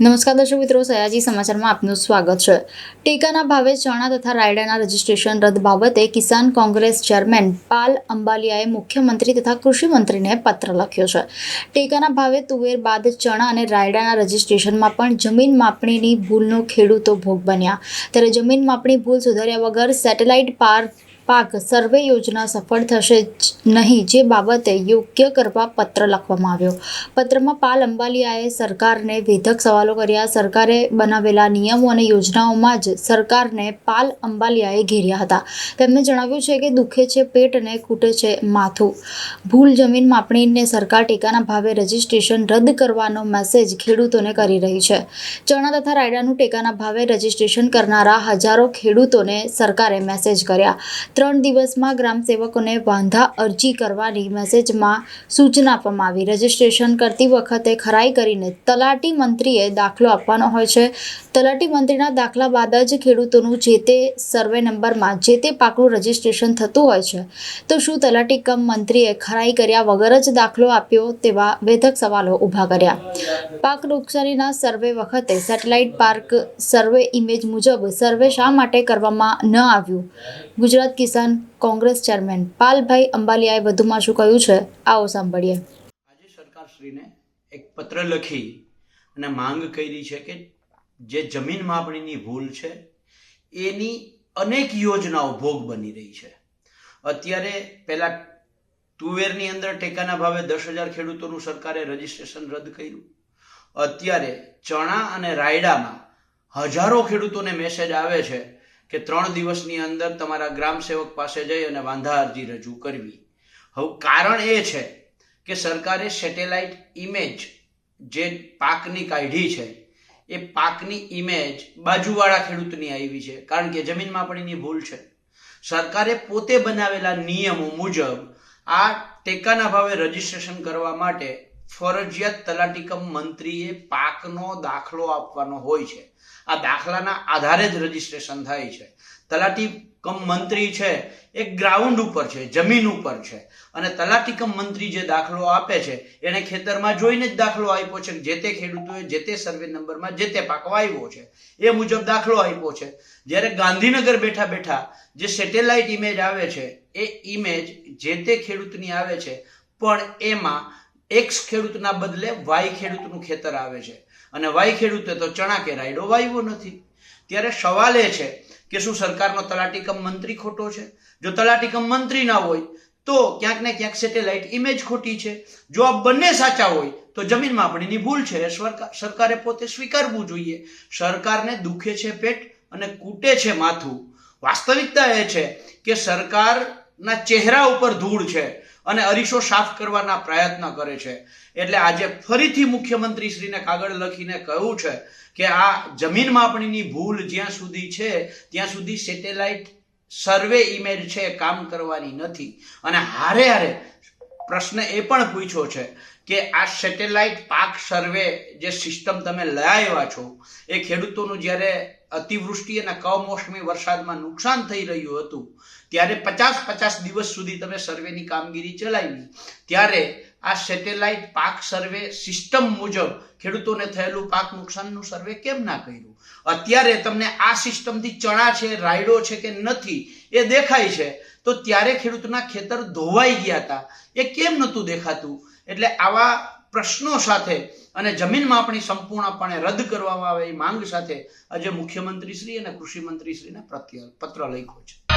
નમસ્કાર દર્શક મિત્રો, સયાજી સમાચારમાં આપનું સ્વાગત છે. ટેકાના ભાવે ચણા તથા રાયડાના રજીસ્ટ્રેશન રદ બાબતે કિસાન કોંગ્રેસ ચેરમેન પાલ અંબાલિયાએ મુખ્યમંત્રી તથા કૃષિમંત્રીને પત્ર લખ્યો છે. ટેકાના ભાવે તુવેર બાદ ચણા અને રાયડાના રજીસ્ટ્રેશનમાં પણ જમીન માપણીની ભૂલનો ખેડૂતો ભોગ બન્યા. ત્યારે જમીન માપણી ભૂલ સુધાર્યા વગર સેટેલાઇટ પાર પાક સર્વે યોજના સફળ થશે જ નહીં જે બાબતે યોગ્ય કરવા પત્ર લખવામાં આવ્યો. પત્રમાં પાલ અંબાલિયાએ સરકારને વેધક સવાલો કર્યા. સરકારે બનાવેલા નિયમો અને યોજનાઓમાં જ સરકારને પાલ અંબાલિયાએ ઘેર્યા હતા. તેમણે જણાવ્યું છે કે દુખે છે પેટ અને ખૂટે છે, માથું. ભૂલ જમીન માપણીને સરકાર ટેકાના ભાવે રજિસ્ટ્રેશન રદ કરવાનો મેસેજ ખેડૂતોને કરી રહી છે. ચણા તથા રાયડાનું ટેકાના ભાવે રજીસ્ટ્રેશન કરનારા હજારો ખેડૂતોને સરકારે મેસેજ કર્યા. ત્રણ દિવસમાં ગ્રામસેવકોને વાંધા અરજી કરવાની મેસેજમાં સૂચના આપવામાં આવી. રજીસ્ટ્રેશન કરતી વખતે ખરાઈ કરીને તલાટી મંત્રીએ દાખલો આપવાનો હોય છે. તલાટી મંત્રીના દાખલા બાદ જ ખેડૂતોનું જે તે સર્વે નંબરમાં જે તે પાકનું રજીસ્ટ્રેશન થતું હોય છે. તો શું તલાટી કમ મંત્રીએ ખરાઈ કર્યા વગર જ દાખલો આપ્યો તેવા વેધક સવાલો ઊભા કર્યા. પાક નુકસાનીના સર્વે વખતે સેટેલાઇટ પાર્ક સર્વે ઇમેજ મુજબ સર્વે શા માટે કરવામાં ન આવ્યું? ગુજરાત કિસાન કોંગ્રેસ ચેરમેન પાલભાઈ અંબાલિયાએ વધુમાં શું કહ્યું છે? આવો સાંભળીએ. આજે સરકારશ્રીને એક પત્ર લખી અને માંગ કરી છે કે જે જમીન માપણીની ભૂલ છે, એની અનેક યોજનાઓ ભોગ બની રહી છે. અત્યારે પહેલા તુવેરની અંદર ટેકાના ભાવે દસ હજાર ખેડૂતોનું સરકારે રજીસ્ટ્રેશન રદ કર્યું. અત્યારે ચણા અને રાયડામાં હજારો ખેડૂતોને મેસેજ આવે છે કે ત્રણ દિવસની અંદર તમારા ગ્રામ સેવક પાસે જઈ અને વાંધા અરજી રજૂ કરવી. હવે કારણ એ છે કે સરકારે સેટેલાઇટ ઇમેજ જે પાકની કાઢી છે, એ પાકની ઇમેજ બાજુવાળા ખેડૂતની આવી છે. કારણ કે જમીન માપણીની ભૂલ છે. સરકારે પોતે બનાવેલા નિયમો મુજબ આ ટેકાના ભાવે રજીસ્ટ્રેશન કરવા માટે ફરજિયાત તલાટીકમ મંત્રીએ પાકનો દાખલો આપવાનો હોય છે. આ દાખલાના આધારે જ રજીસ્ટ્રેશન થાય છે. તલાટી કમ મંત્રી છે, એ ગ્રાઉન્ડ ઉપર છે, જમીન ઉપર છે. અને તલાટી કમ મંત્રી જે દાખલો આપે છે, એને ખેતરમાં જોઈને જ દાખલો આપ્યો છે. જે તે ખેડૂતોએ જે તે સર્વે નંબરમાં જે તે પાક વાવ્યો છે, એ મુજબ દાખલો આપ્યો છે. જ્યારે ગાંધીનગર બેઠા બેઠા જે સેટેલાઇટ ઇમેજ આવે છે, એ ઇમેજ જે તે ખેડૂતની આવે છે, પણ એમાં એક્સ ખેડૂતના બદલે વાય ખેડૂતનું ખેતર આવે છે. અને વાય ખેડૂતે તો ચણા કે રાયડો વાવ્યો નથી. ત્યારે સવાલ એ છે કે શું સરકારનો તલાટીકમ મંત્રી ખોટો છે? જો તલાટીકમ મંત્રી ના હોય, તો ક્યાંક ને ક્યાંક સેટેલાઇટ ઇમેજ ખોટી છે. જો આ બંને સાચા હોય, તો જમીન માપણીની ભૂલ છે. સરકાર- સરકારે પોતે સ્વીકારવું જોઈએ. સરકારને દુખે છે પેટ અને કૂટે છે માથું. વાસ્તવિકતા એ છે કે સરકારના ચહેરા ઉપર ધૂળ છે અને અરીસો સાફ કરવાના પ્રયત્ન કરે છે. એટલે આજે ફરીથી મુખ્યમંત્રી શ્રીને કાગળ લખીને કહ્યું છે કે આ જમીન માપણીની ભૂલ જ્યાં સુધી છે, ત્યાં સુધી સેટેલાઇટ સર્વે ઇમેજ છે, કામ કરવાની નથી. અને હારે હારે પ્રશ્ન એ પણ પૂછ્યો છે કે આ સેટેલાઇટ પાક સર્વે જે સિસ્ટમ તમે લઈ આવ્યા છો, એ ખેડૂતોનું જ્યારે અતિવૃષ્ટિ અને કમોસમી વરસાદમાં નુકસાન થઈ રહ્યું હતું. ત્યારે પચાસ પચાસ દિવસ સુધી તમે સર્વેની કામગીરી ચલાવી. ત્યારે આ સેટેલાઇટ પાક સર્વે સિસ્ટમ મુજબ ખેડૂતોને થયેલું પાક નુકસાનનું સર્વે કેમ ના કર્યું? અત્યારે તમને આ સિસ્ટમથી ચણા છે, રાયડો છે કે નથી એ દેખાય છે. તો ત્યારે ખેડૂતના ખેતર ધોવાઈ ગયા હતા. એ કેમ નહોતું દેખાતું? એટલે આવા પ્રશ્નો સાથે અને જમીન માપણી સંપૂર્ણપણે રદ કરવામાં આવે એ માંગ સાથે આજે મુખ્યમંત્રી શ્રી અને કૃષિ મંત્રી શ્રીને પ્રત્ય પત્ર લખ્યો છે.